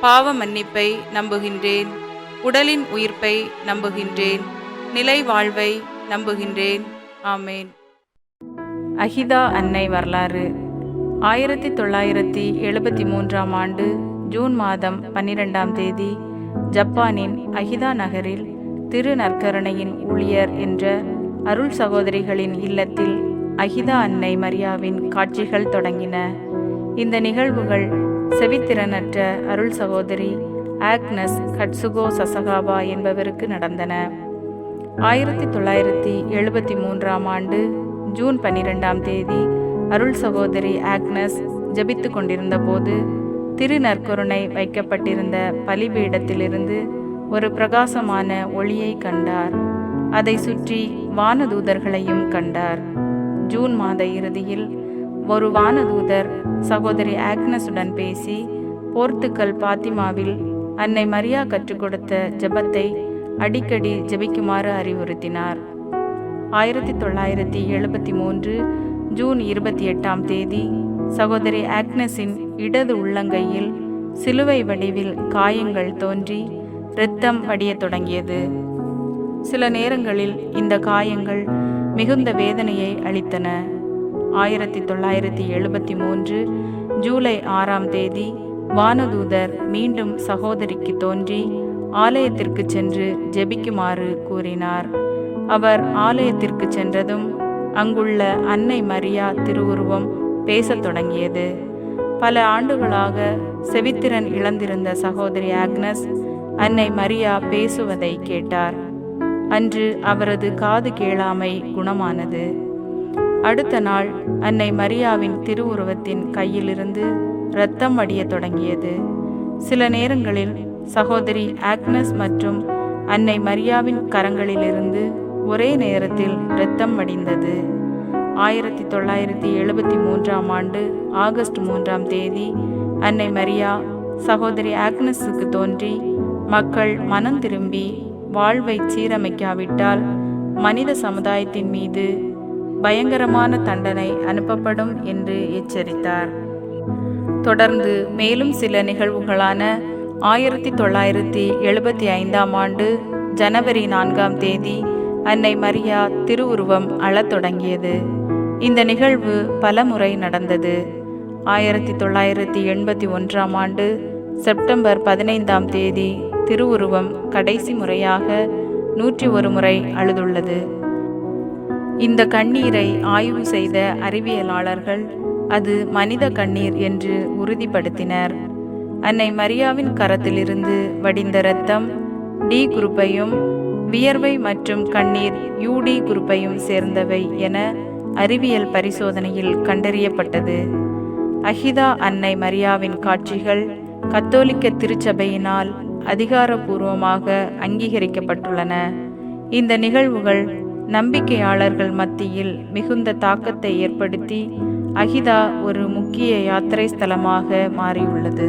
பாவ மன்னிப்பை நம்புகின்றேன். உடலின் உயிர்ப்பை நம்புகின்றேன். நிலை வாழ்வை நம்புகின்றேன். ஆமேன். அஹிதா அன்னை வரலாறு. ஆயிரத்தி தொள்ளாயிரத்தி எழுபத்தி மூன்றாம் ஆண்டு ஜூன் மாதம் பன்னிரெண்டாம் தேதி ஜப்பானின் அஹிதா நகரில் திரு நற்கரணையின் ஊழியர் என்ற அருள் சகோதரிகளின் இல்லத்தில் அஹிதா அன்னை மரியாவின் காட்சிகள் தொடங்கின. இந்த நிகழ்வுகள் செவித்திறனற்ற அருள் சகோதரி ஆக்னஸ் கட்சுகோ சசகாபா என்பவருக்கு நடந்தன. ஆயிரத்தி தொள்ளாயிரத்தி எழுபத்தி மூன்றாம் ஆண்டு ஜூன் பன்னிரெண்டாம் தேதி அருள் சகோதரி ஆக்னஸ் ஜபித்து கொண்டிருந்த போது திருநற்கருணை வைக்கப்பட்டிருந்த பலிபீடத்திலிருந்து ஒரு பிரகாசமான ஒளியை கண்டார். அதை சுற்றி வானதூதர்களையும் கண்டார். ஜூன் மாத இறுதியில் ஒரு வானதூதர் சகோதரி ஆக்னஸுடன் பேசி போர்த்துக்கல் பாத்திமாவில் அன்னை மரியா கற்றுக் கொடுத்த ஜெபத்தை அடிக்கடி ஜெபிக்குமாறு அறிவுறுத்தினார். ஆயிரத்தி தொள்ளாயிரத்தி எழுபத்தி மூன்று ஜூன் இருபத்தி எட்டாம் தேதி சகோதரி ஆக்னஸின் இடது உள்ளங்கையில் சிலுவை வடிவில் காயங்கள் தோன்றி இரத்தம் வடிய தொடங்கியது. சில நேரங்களில் இந்த காயங்கள் மிகுந்த வேதனையை அளித்தன. ஆயிரத்தி தொள்ளாயிரத்தி எழுபத்தி மூன்று ஜூலை ஆறாம் தேதி வானதூதர் மீண்டும் சகோதரிக்கு தோன்றி ஆலயத்திற்கு சென்று ஜெபிக்குமாறு கூறினார். அவர் ஆலயத்திற்கு சென்றதும் அங்குள்ள அன்னை மரியா திருவுருவம் பேசத் தொடங்கியது. பல ஆண்டுகளாக செவித்திறன் இழந்திருந்த சகோதரி ஆக்னஸ் அன்னை மரியா பேசுவதை கேட்டார். அன்று அவரது காது கேளாமை குணமானது. அடுத்த நாள் அன்னை மரியாவின் திருவுருவத்தின் கையிலிருந்து இரத்தம் அடிய தொடங்கியது. சில நேரங்களில் சகோதரி ஆக்னஸ் மற்றும் அன்னை மரியாவின் கரங்களிலிருந்து ஒரே நேரத்தில் இரத்தம் வடிந்தது. ஆயிரத்தி தொள்ளாயிரத்தி எழுபத்தி மூன்றாம் ஆண்டு ஆகஸ்ட் மூன்றாம் தேதி அன்னை மரியா சகோதரி ஆக்னஸுக்கு தோன்றி மக்கள் மனம் திரும்பி வாழ்வை சீரமைக்காவிட்டால் மனித சமுதாயத்தின் மீது பயங்கரமான தண்டனை அனுப்பப்படும் என்று எச்சரித்தார். தொடர்ந்து மேலும் சில நிகழ்வுகளான ஆயிரத்தி தொள்ளாயிரத்தி எழுபத்தி ஐந்தாம் ஆண்டு ஜனவரி நான்காம் தேதி அன்னை மரியா திருவுருவம் அழத் தொடங்கியது. இந்த நிகழ்வு பல முறை நடந்தது. ஆயிரத்தி தொள்ளாயிரத்தி எண்பத்தி ஒன்றாம் ஆண்டு செப்டம்பர் பதினைந்தாம் தேதி திருவுருவம் கடைசி முறையாக நூற்றி ஒரு முறை அழுதுள்ளது. இந்த கண்ணீரை ஆய்வு செய்த அறிவியலாளர்கள் அது மனித கண்ணீர் என்று உறுதிப்படுத்தினர். அன்னை மரியாவின் கரத்திலிருந்து வடிந்த இரத்தம் டி குரூப்பையும் வியர்வை மற்றும் கண்ணீர் யூடி குரூப்பையும் சேர்ந்தவை என அறிவியல் பரிசோதனையில் கண்டறியப்பட்டது. அஹிதா அன்னை மரியாவின் காட்சிகள் கத்தோலிக்க திருச்சபையினால் அதிகாரப்பூர்வமாக அங்கீகரிக்கப்பட்டுள்ளன. இந்த நிகழ்வுகள் நம்பிக்கையாளர்கள் மத்தியில் மிகுந்த தாக்கத்தை ஏற்படுத்தி அகிதா ஒரு முக்கிய யாத்திரை ஸ்தலமாக மாறியுள்ளது.